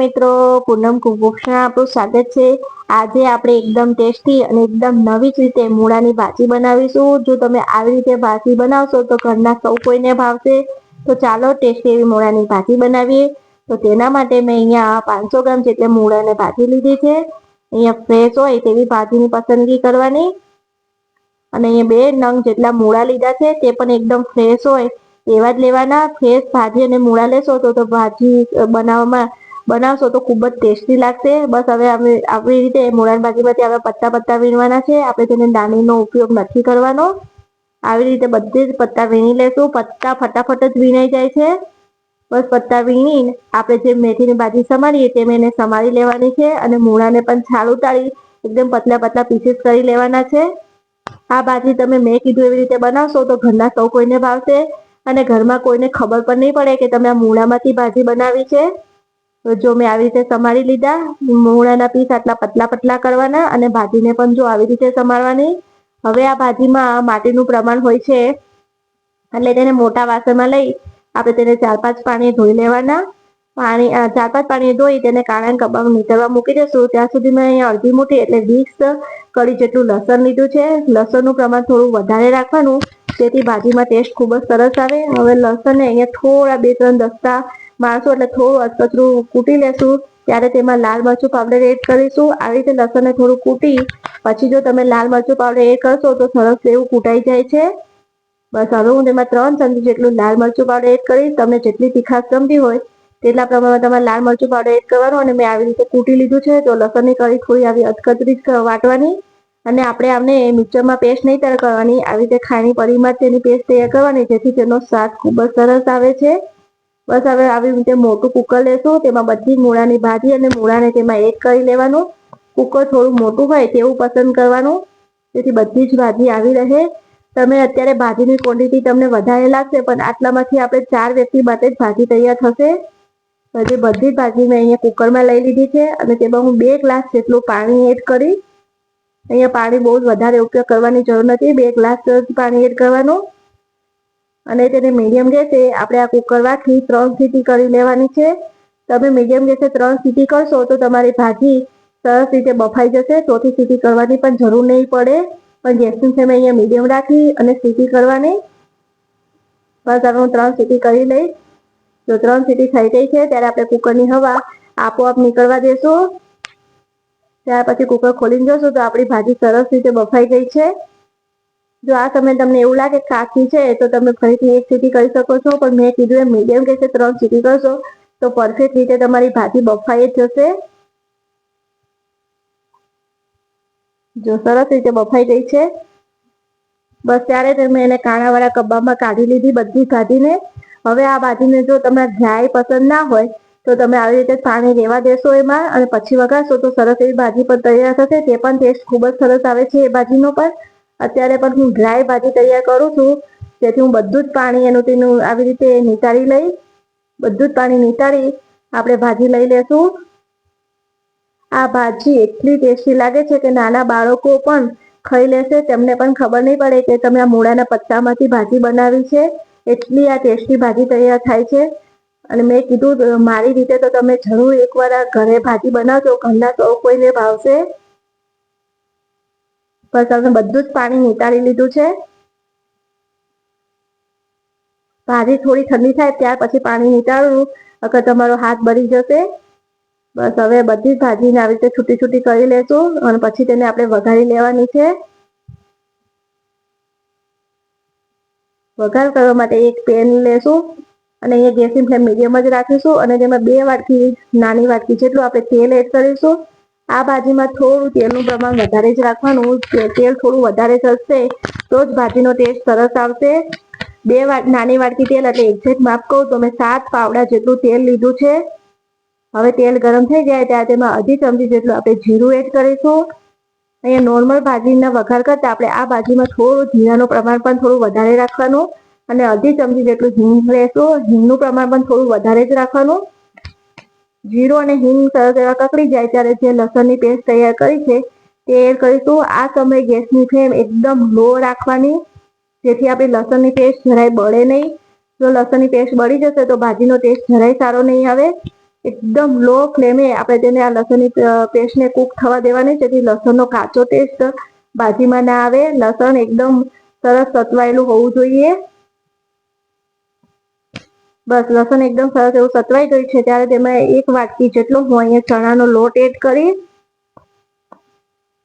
મિત્રો. પૂનમ કુકભૂષણ આપણું સ્વાગત છે. આજે આપણે એકદમ ટેસ્ટી અને એકદમ નવી જ રીતે મૂળાની ભાજી બનાવીશું. જો તમે આવી રીતે ભાજી બનાવશો તો ઘરના સૌ કોઈને ભાવશે. તો ચાલો ટેસ્ટી એવી મૂળાની ભાજી બનાવીએ. તો તેના માટે મેં અહીંયા પાંચસો ગ્રામ જેટલે મૂળાને ભાજી લીધી છે. અહીંયા ફ્રેશ હોય તેવી ભાજીની પસંદગી કરવાની. અને અહીંયા બે નંગ જેટલા મૂળા લીધા છે. તે પણ એકદમ ફ્રેશ હોય એવા જ લેવાના. ફ્રેશ ભાજી અને મૂળા લેશો તો ભાજી બનાવવામાં બનાવશો તો ખૂબ જ ટેસ્ટી લાગશે. બસ હવે અમે આવી રીતે મૂળાની ભાજીમાંથી હવે પત્તા પત્તા વીણવાના છે. આપણે તેને દાણીનો ઉપયોગ નથી કરવાનો. આવી રીતે બધે જ પત્તા વીણી લેશું. પત્તા ફટાફટ જ વીણાઈ જાય છે. બસ પત્તા વીણીને આપણે જે મેથીની ભાજી સમારીએ તેમ એને સમારી લેવાની છે અને મૂળાને પણ છાલ ઉતારી એકદમ પતલા પતલા પીસીસ કરી લેવાના છે. આ ભાજી તમે મેં કીધું એવી રીતે બનાવશો તો ઘરના સૌ કોઈને ભાવશે અને ઘરમાં કોઈને ખબર પણ નહીં પડે કે તમે આ મૂળામાંથી ભાજી બનાવી છે. જો મેં આવી રીતે સમારી લીધા, મૂળાના પીસ આટલા પતલા પતલા કરવાના અને ભાજીને પણ જો આવી રીતે સમારવાની, હવે આ ભાજીમાં માટીનું પ્રમાણ હોય છે, એટલે તેને મોટા વાસણમાં લઈ આપણે તેને ચાર પાંચ પાણી ધોઈ લેવાના. પાણી ચાર પાંચ પાણી ધોઈ તેને કાળા કબાબ નીતરવા મૂકી દેશું. ત્યાં સુધી મેં અહીંયા અડધી મૂઠી એટલે વીસ કડી જેટલું લસણ લીધું છે. લસણનું પ્રમાણ થોડું વધારે રાખવાનું, જેથી ભાજીમાં ટેસ્ટ ખૂબ જ સરસ આવે. હવે લસણને અહીંયા થોડા બે ત્રણ દસ્તા મારશું એટલે થોડું અધકચરું કૂટી લેશું, ત્યારે તેમાં લાલ મરચું પાવડર એડ કરીશું. આવી રીતે લસણને થોડું કૂટી, પછી જો તમે લાલ મરચું પાવડર એડ કરશો તો સરસ એવું કૂટાઈ જાય છે. બસ હવે હું તેમાં ત્રણ ચમચી જેટલું લાલ મરચું પાવડર એડ કરીશ. તમને જેટલી તીખાશ ગમતી હોય તેટલા પ્રમાણમાં તમારે લાલ મરચું પાવડર એડ કરવાનું અને મેં આવી રીતે કૂટી લીધું છે. તો લસણની કળી થોડી આવી અધકચરી વાટવાની અને આપણે આમને મિક્સરમાં પેસ્ટ નહીં તૈયાર કરવાની. આવી રીતે ખાણી પડીમાં તેની પેસ્ટ તૈયાર કરવાની જેથી તેનો સ્વાદ ખૂબ જ સરસ આવે છે. બસ હવે આવી રીતે મોટું કુકર લેશું, તેમાં બધી મૂળાની ભાજી અને મૂળાને તેમાં એડ કરી લેવાનું. કુકર થોડું મોટું હોય તેવું પસંદ કરવાનું. તેથી બધી જ ભાજી આવી રહે. તમે અત્યારે ભાજીની ક્વોન્ટિટી તમને વધારે લાગશે, પણ આટલામાંથી આપણે ચાર વ્યક્તિ માટે જ ભાજી તૈયાર થશે. પછી બધી જ ભાજી મેં અહીંયા કુકરમાં લઈ લીધી છે, અને તેમાં હું બે ગ્લાસ જેટલું પાણી એડ કરી. અહીંયા પાણી બહુ જ વધારે ઉપયોગ કરવાની જરૂર નથી. બે ગ્લાસ પાણી એડ કરવાનું. અને તેને મીડિયમ ગેસે આપણે આ કુકર રાખી ત્રણ સીટી કરી લેવાની છે. તમે મીડિયમ ગેસે ત્રણ સીટી કરશો તો તમારી ભાજી સરસ રીતે બફાઈ જશે. ચોથી સીટી કરવાની પણ જરૂર નહીં પડે. પણ ગેસની ફ્લેમ અહીંયા મીડિયમ રાખી અને સીટી કરવાની. બસ હવે હું ત્રણ સીટી કરી લઈશ. જો ત્રણ સીટી થઈ ગઈ છે ત્યારે આપણે કુકરની હવા આપોઆપ નીકળવા દેશું. ત્યાર પછી કુકર ખોલીને જોશું તો આપણી ભાજી સરસ રીતે બફાઈ ગઈ છે. જો આ તમે તમને એવું લાગે કાચી છે તો તમે ફરીથી એક સીટી કરી શકો છો. પણ મેં કીધું એમ મીડિયમ ગેસે ત્રણ સીટી કરશો, તો પરફેક્ટ રીતે તમારી ભાજી બફાઈ જશે. જો સરસ રીતે બફાઈ ગઈ છે. બસ ત્યારે તમે એને કાણાવાળા કબ્બામાં કાઢી લીધી બધી ભાજીને. હવે આ ભાજીને જો તમને ડ્રાય પસંદ ના હોય, તો તમે આવી રીતે પાણી રેવા દેશો એમાં અને પછી વગાડશો તો સરસ એવી ભાજી પણ તૈયાર થશે. તે પણ ટેસ્ટ ખૂબ જ સરસ આવે છે એ ભાજીનો પણ. અત્યારે પણ હું ડ્રાય ભાજી તૈયાર કરું છું. જેથી હું બધું જ પાણી એનું તેનું આવી રીતે નિતારી લઈ, બધું જ પાણી નિતારી આપણે ભાજી લઈ લેશું. આ ભાજી એટલી ટેસ્ટી લાગે છે કે નાના બાળકો પણ ખાઈ લેશે. તેમને પણ ખબર નહીં પડે કે તમે આ મૂળાના પત્તામાંથી ભાજી બનાવી છે. એટલી આ ટેસ્ટી ભાજી તૈયાર થાય છે. અને મેં કીધું, મારી રીતે તો તમે જરૂર એકવાર આ ઘરે ભાજી બનાવજો. ઘરના સૌ કોઈને ભાવશે. બસ અમે બધું જ પાણી નિતારી લીધું છે. ભાજી થોડી ઠંડી થાય ત્યાર પછી પાણી નીતાળવું અગર તમારો હાથ બળી જશે, બસ હવે બધી જ ભાજીને આવી રીતે છૂટી છૂટી કરી લેશું અને પછી તેને આપણે વઘારી લેવાની છે. વઘાર કરવા માટે એક પેન લેશું અને અહીંયા ગેસની ફ્લેમ મીડિયમ જ રાખીશું અને તેમાં બે વાટકી નાની વાટકી જેટલું આપણે તેલ એડ કરીશું. આ ભાજીમાં થોડું તેલનું પ્રમાણ વધારે જ રાખવાનું તેલ થોડું વધારે થશે તો જ ભાજીનો ટેસ્ટ સરસ આવશે. બે નાની વાટકી તેલ એટલે એક્ઝેક્ટ માપ કહું તો મેં સાત પાવડા જેટલું તેલ લીધું છે. હવે તેલ ગરમ થઈ જાય ત્યારે તેમાં અઢી ચમચી જેટલું આપણે જીરું એડ કરીશું. અહીંયા નોર્મલ ભાજીના વઘાર કરતાં આપણે આ ભાજીમાં થોડું જીરાનું પ્રમાણ પણ થોડું વધારે રાખવાનું અને અડધી ચમચી જેટલું હિંગ લેશું. હિંગનું પ્રમાણ પણ થોડું વધારે જ રાખવાનું. જીરું અને હિંગ સરસ એવા કકડી જાય ત્યારે જે લસણની પેસ્ટ તૈયાર કરી છે તે એડ કરીશું. આ સમયે ગેસની ફ્લેમ એકદમ લો રાખવાની. જેથી આપણી લસણની પેસ્ટ જરાય બળે નહીં. જો લસણની પેસ્ટ બળી જશે તો ભાજીનો ટેસ્ટ જરાય સારો નહીં આવે. એકદમ લો ફ્લેમે આપણે તેને આ લસણની પેસ્ટને કૂક થવા દેવાની. જેથી લસણનો કાચો ટેસ્ટ ભાજીમાં ના આવે. લસણ એકદમ સરસ સતવાયેલું હોવું જોઈએ. બસ, લસણ એકદમ સરસ એવું સતવાઈ ગયું છે, ત્યારે તેમાં એક વાટકી જેટલો હું અહીંયા ચણાનો લોટ એડ કરીશ.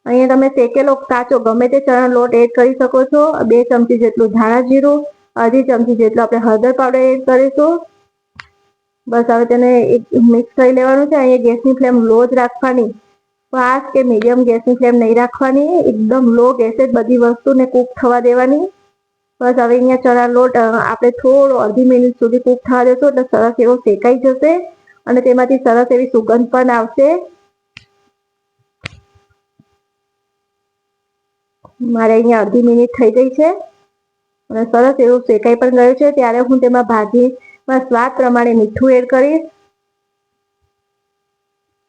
અહીંયા તમે શેકેલો કાચો, ગમે તે ચણાનો લોટ એડ કરી શકો છો. બે ચમચી જેટલું ધાણા જીરું, અડધી ચમચી જેટલો આપણે હળદર પાવડર એડ કરીશું. બસ, હવે તેને એક મિક્સ કરી લેવાનું છે. અહીંયા ગેસની ફ્લેમ લો જ રાખવાની. ફાસ્ટ કે મીડિયમ ગેસની ફ્લેમ નહીં રાખવાની. એકદમ લો ગેસે જ બધી વસ્તુને કૂક થવા દેવાની. બસ હવે અહીંયા ચણા લોટ આપણે થોડો અડધી મિનિટ સુધી કૂક થવા દેશું એટલે સરસ એવો શેકાઈ જશે અને તેમાંથી સરસ એવી સુગંધ પણ આવશે. મારે અહીંયા અડધી મિનિટ થઈ ગઈ છે અને સરસ એવું શેકાઈ પણ ગયું છે. ત્યારે હું તેમાં ભાજીમાં સ્વાદ પ્રમાણે મીઠું એડ કરીશ.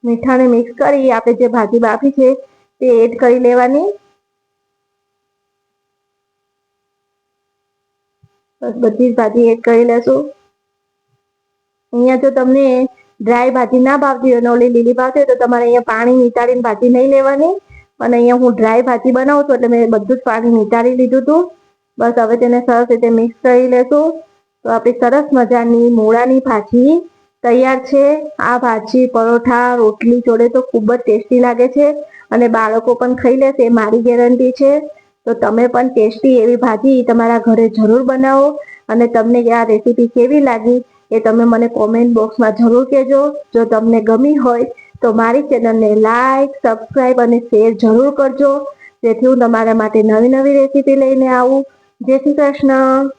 મીઠાને મિક્સ કરી આપણે જે ભાજી બાફી છે તે એડ કરી લેવાની. બસ બધી જ ભાજી એડ કરી લેશું. અહીંયા જો તમને ડ્રાય ભાજી ના ભાવતી હોય ને ઓલી લીલી ભાવતી હોય તો તમારે અહીંયા પાણી નીતાડીને ભાજી નહીં લેવાની. અને અહીંયા હું ડ્રાય ભાજી બનાવું છું એટલે મેં બધું જ પાણી નીતાડી લીધું હતું બસ હવે તેને સરસ રીતે મિક્સ કરી લેશું. તો આપણી સરસ મજાની મૂળાની ભાજી તૈયાર છે. આ ભાજી પરોઠા, રોટલી જોડે તો ખૂબ જ ટેસ્ટી લાગે છે. અને બાળકો પણ ખાઈ લેશે, મારી ગેરંટી છે. તો તમે પણ ટેસ્ટી એવી ભાજી તમારા ઘરે જરૂર બનાવો અને તમને આ રેસીપી કેવી લાગી એ તમે મને કોમેન્ટ બોક્સમાં જરૂર કહેજો. જો તમને ગમી હોય તો મારી ચેનલને લાઈક સબસ્ક્રાઈબ અને શેર જરૂર કરજો. જેથી હું તમારા માટે નવી નવી રેસીપી લઈને આવું. જય શ્રી કૃષ્ણ.